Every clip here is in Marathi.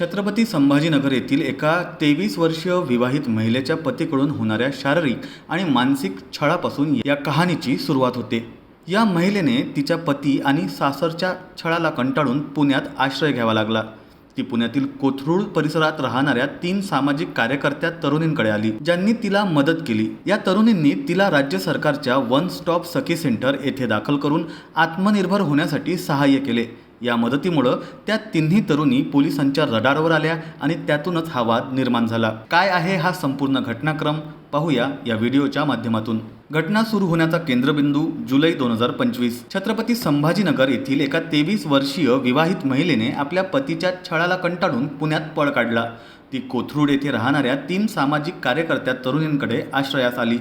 छत्रपती संभाजीनगर येथील एका तेवीस वर्षीय विवाहित महिलेच्या पतीकडून होणाऱ्या शारीरिक आणि मानसिक छळापासून या कहाणीची सुरुवात होते. या महिलेने तिच्या पती आणि सासरच्या छळाला कंटाळून पुण्यात आश्रय घ्यावा लागला. ती पुण्यातील कोथरूड परिसरात राहणाऱ्या तीन सामाजिक कार्यकर्त्या तरुणींकडे आली ज्यांनी तिला मदत केली. या तरुणींनी तिला राज्य सरकारच्या वन स्टॉप सखी सेंटर येथे दाखल करून आत्मनिर्भर होण्यासाठी सहाय्य केले. या मदतीमुळं त्या तिन्ही तरुणी पोलिसांच्या रडारवर आल्या आणि त्यातूनच हा वाद निर्माण झाला. काय आहे हा संपूर्ण घटनाक्रम? पाहूया या व्हिडिओच्या माध्यमातून. घटना सुरू होण्याचा केंद्रबिंदू जुलै दोन हजार पंचवीस. छत्रपती संभाजीनगर येथील एका तेवीस वर्षीय विवाहित महिलेने आपल्या पतीच्या छळाला कंटाळून पुण्यात पळ काढला. ती कोथरूड येथे राहणाऱ्या तीन सामाजिक कार्यकर्त्या तरुणींकडे आश्रयास आली.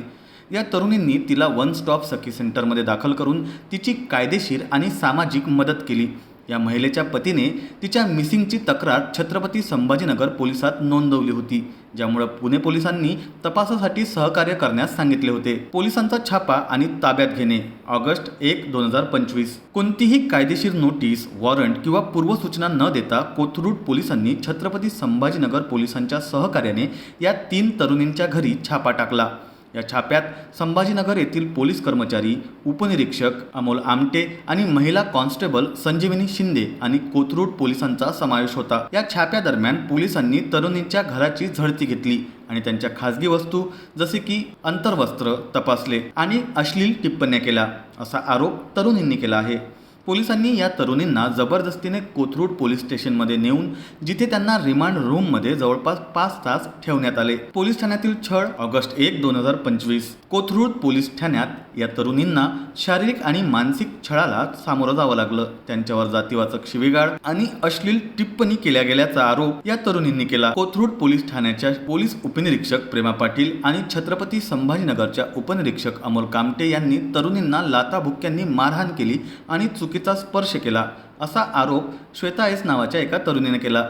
या तरुणींनी तिला वन स्टॉप सखी सेंटरमध्ये दाखल करून तिची कायदेशीर आणि सामाजिक मदत केली. या महिलेच्या पतीने तिच्या मिसिंगची तक्रार छत्रपती संभाजीनगर पोलिसात नोंदवली होती ज्यामुळे पुणे पोलिसांनी तपासासाठी सहकार्य करण्यास सांगितले होते. पोलिसांचा छापा आणि ताब्यात घेणे ऑगस्ट एक दोन हजार पंचवीस. कोणतीही कायदेशीर नोटीस वॉरंट किंवा पूर्वसूचना न देता कोथरूड पोलिसांनी छत्रपती संभाजीनगर पोलिसांच्या सहकार्याने या तीन तरुणींच्या घरी छापा टाकला. या छाप्यात संभाजीनगर येथील पोलीस कर्मचारी उपनिरीक्षक अमोल आमटे आणि महिला कॉन्स्टेबल संजीवनी शिंदे आणि कोथरूड पोलिसांचा समावेश होता. या छाप्यादरम्यान पोलिसांनी तरुणींच्या घराची झडती घेतली आणि त्यांच्या खासगी वस्तू जसे की अंतर्वस्त्र तपासले आणि अश्लील टिप्पण्या केल्या. असा आरोप तरुणींनी केला आहे. पोलिसांनी या तरुणींना जबरदस्तीने कोथरूड पोलीस स्टेशनमध्ये नेऊन जिथे त्यांना रिमांड रूममध्ये जवळपास पाच तास ठेवण्यात आले. पोलीस ठाण्यातील छळ ऑगस्ट एक दोन हजार पंचवीस. कोथरूड पोलीस ठाण्यात या तरुणींना शारीरिक आणि मानसिक छळाला सामोरं जावं लागलं. त्यांच्यावर जातीवाचक शिवीगाळ आणि अश्लील टिप्पणी केल्या गेल्याचा आरोप या तरुणींनी केला. कोथरूड पोलीस ठाण्याच्या पोलीस उपनिरीक्षक प्रेमा पाटील आणि छत्रपती संभाजीनगरच्या उपनिरीक्षक अमोल कामटे यांनी तरुणींना लाताभुक्यांनी मारहाण केली आणि चुकीचा स्पर्श केला असा आरोप श्वेता एस नावाच्या एका तरुणीने केला.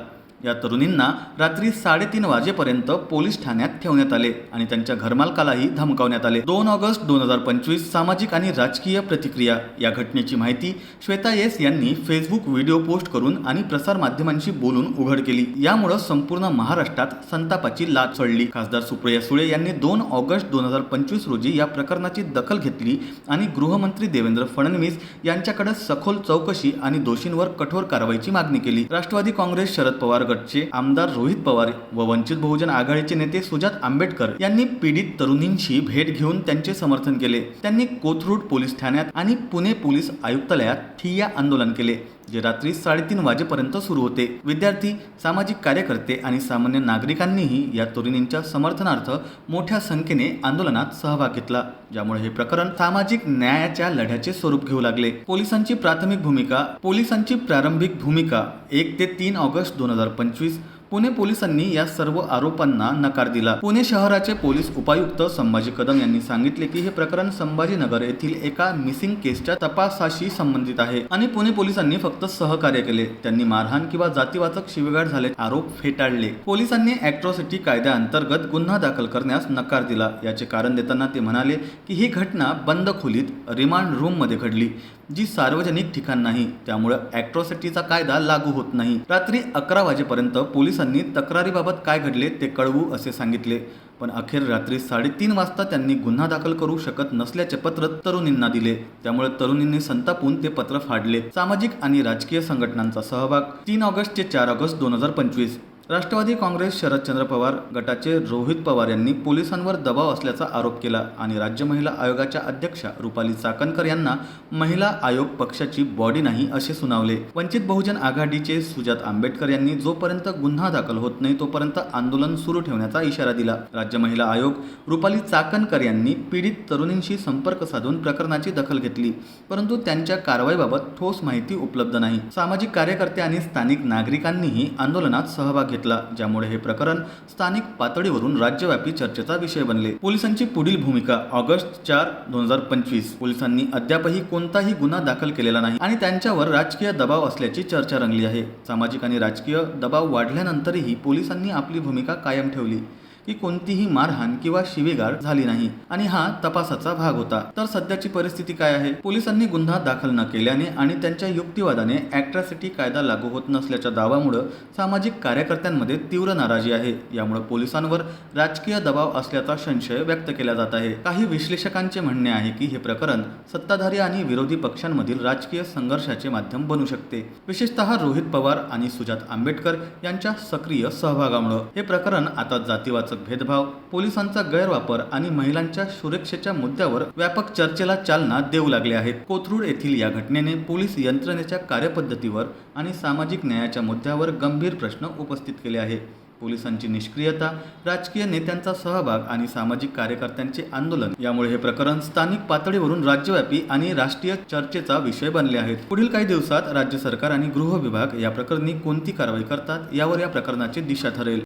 या तरुणींना रात्री साडेतीन वाजेपर्यंत पोलीस ठाण्यात ठेवण्यात आले आणि त्यांच्या घरमालकालाही धमकावण्यात आले. दोन ऑगस्ट दोन हजार पंचवीस सामाजिक आणि राजकीय प्रतिक्रिया. या घटनेची माहिती श्वेता येस यांनी फेसबुक व्हिडिओ पोस्ट करून आणि प्रसार माध्यमांशी बोलून उघड केली. यामुळे संपूर्ण महाराष्ट्रात संतापाची लाट चढली खासदार सुप्रिया सुळे यांनी दोन ऑगस्ट दोन हजार पंचवीस रोजी या प्रकरणाची दखल घेतली आणि गृहमंत्री देवेंद्र फडणवीस यांच्याकडे सखोल चौकशी आणि दोषींवर कठोर कारवाईची मागणी केली. राष्ट्रवादी काँग्रेस शरद पवार गटचे आमदार रोहित पवार व वंचित बहुजन आघाडीचे नेते सुजात आंबेडकर यांनी पीडित तरुणींशी भेट घेऊन त्यांचे समर्थन केले. त्यांनी कोथरूड पोलीस ठाण्यात आणि पुणे पोलीस आयुक्तालयात ठिय्या आंदोलन केले. जे रात्री साडेतीन वाजेपर्यंत सुरू होते. विद्यार्थी सामाजिक कार्यकर्ते आणि सामान्य नागरिकांनीही या तरुणींच्या समर्थनार्थ मोठ्या संख्येने आंदोलनात सहभाग घेतला ज्यामुळे हे प्रकरण सामाजिक न्यायाच्या लढ्याचे स्वरूप घेऊ लागले. पोलिसांची प्राथमिक भूमिका पोलिसांची प्रारंभिक भूमिका एक ते तीन ऑगस्ट दोन हजार पंचवीस पुणे पोलिसांनी या सर्व आरोपांना नकार दिला. पुणे शहराचे पोलीस उपायुक्त संभाजी कदम यांनी सांगितले की हे प्रकरण संभाजीनगर येथील एका मिसिंग केसच्या तपासाशी संबंधित आहे आणि पुणे पोलिसांनी फक्त सहकार्य केले. त्यांनी मारहाण किंवा जातीवाचक शिवीगाळ झाले आरोप फेटाळले. पोलिसांनी अॅट्रॉसिटी कायद्याअंतर्गत गुन्हा दाखल करण्यास नकार दिला. याचे कारण देताना ते म्हणाले की ही घटना बंद खोलीत रिमांड रूममध्ये घडली. जी सार्वजनिक ठिकाण नाही त्यामुळे अॅट्रॉसिटीचा कायदा लागू होत नाही. रात्री अकरा वाजेपर्यंत पोलिसांनी तक्रारीबाबत काय घडले ते कळवू असे सांगितले. पण अखेर रात्री साडेतीन वाजता त्यांनी गुन्हा दाखल करू शकत नसल्याचे पत्र तरुणींना दिले. त्यामुळे तरुणींनी संतापून ते पत्र फाडले. सामाजिक आणि राजकीय संघटनांचा सहभाग तीन ऑगस्ट ते चार ऑगस्ट दोन हजार पंचवीस. राष्ट्रवादी काँग्रेस शरदचंद्र पवार गटाचे रोहित पवार यांनी पोलिसांवर दबाव असल्याचा आरोप केला आणि राज्य महिला आयोगाच्या अध्यक्षा रुपाली चाकणकर यांना महिला आयोग पक्षाची बॉडी नाही असे सुनावले. वंचित बहुजन आघाडीचे सुजात आंबेडकर यांनी जोपर्यंत गुन्हा दाखल होत नाही तोपर्यंत आंदोलन सुरू ठेवण्याचा इशारा दिला. राज्य महिला आयोग रुपाली चाकणकर यांनी पीडित तरुणींशी संपर्क साधून प्रकरणाची दखल घेतली परंतु त्यांच्या कारवाईबाबत ठोस माहिती उपलब्ध नाही. सामाजिक कार्यकर्ते आणि स्थानिक नागरिकांनीही आंदोलनात सहभागी घेतला ज्यामुळे हे प्रकरण स्थानिक पातळीवरून राज्यव्यापी चर्चेचा विषय बनले. पोलिसांची पुढील भूमिका ऑगस्ट चार दोन हजार पंचवीस. पोलिसांनी अद्यापही कोणताही गुन्हा दाखल केलेला नाही आणि त्यांच्यावर राजकीय दबाव असल्याची चर्चा रंगली आहे. सामाजिक आणि राजकीय दबाव वाढल्यानंतरही पोलिसांनी आपली भूमिका कायम ठेवली. की कोणतीही मारहाण किंवा शिवेगाळ झाली नाही. आणि हा तपासाचा भाग होता. तर सध्याची परिस्थिती काय आहे? पोलिसांनी गुन्हा दाखल न केल्याने आणि त्यांच्या युक्तिवादाने अॅट्रॉसिटी कायदा लागू होत नसल्याच्या दावामुळे सामाजिक कार्यकर्त्यांमध्ये तीव्र नाराजी आहे. यामुळे पोलिसांवर राजकीय दबाव असल्याचा संशय व्यक्त केला जात आहे. काही विश्लेषकांचे म्हणणे आहे की हे प्रकरण सत्ताधारी आणि विरोधी पक्षांमधील राजकीय संघर्षाचे माध्यम बनू शकते. विशेषतः रोहित पवार आणि सुजात आंबेडकर यांच्या सक्रिय सहभागामुळे. हे प्रकरण आता जातीवाचक भेदभाव पोलिसांचा गैरवापर आणि महिलांच्या सुरक्षेच्या मुद्द्यावर व्यापक चर्चेला चालना देऊ लागले आहेत. कोथरूड येथील या घटनेने पोलीस यंत्रणेच्या कार्यपद्धतीवर आणि सामाजिक न्यायाच्या मुद्द्यावर गंभीर प्रश्न उपस्थित केले आहे पोलिसांची निष्क्रियता राजकीय नेत्यांचा सहभाग आणि सामाजिक कार्यकर्त्यांचे आंदोलन यामुळे हे प्रकरण स्थानिक पातळीवरून राज्यव्यापी आणि राष्ट्रीय चर्चेचा विषय बनले आहेत. पुढील काही दिवसात राज्य सरकार आणि गृह विभाग या प्रकरणी कोणती कारवाई करतात यावर या प्रकरणाची दिशा ठरेल.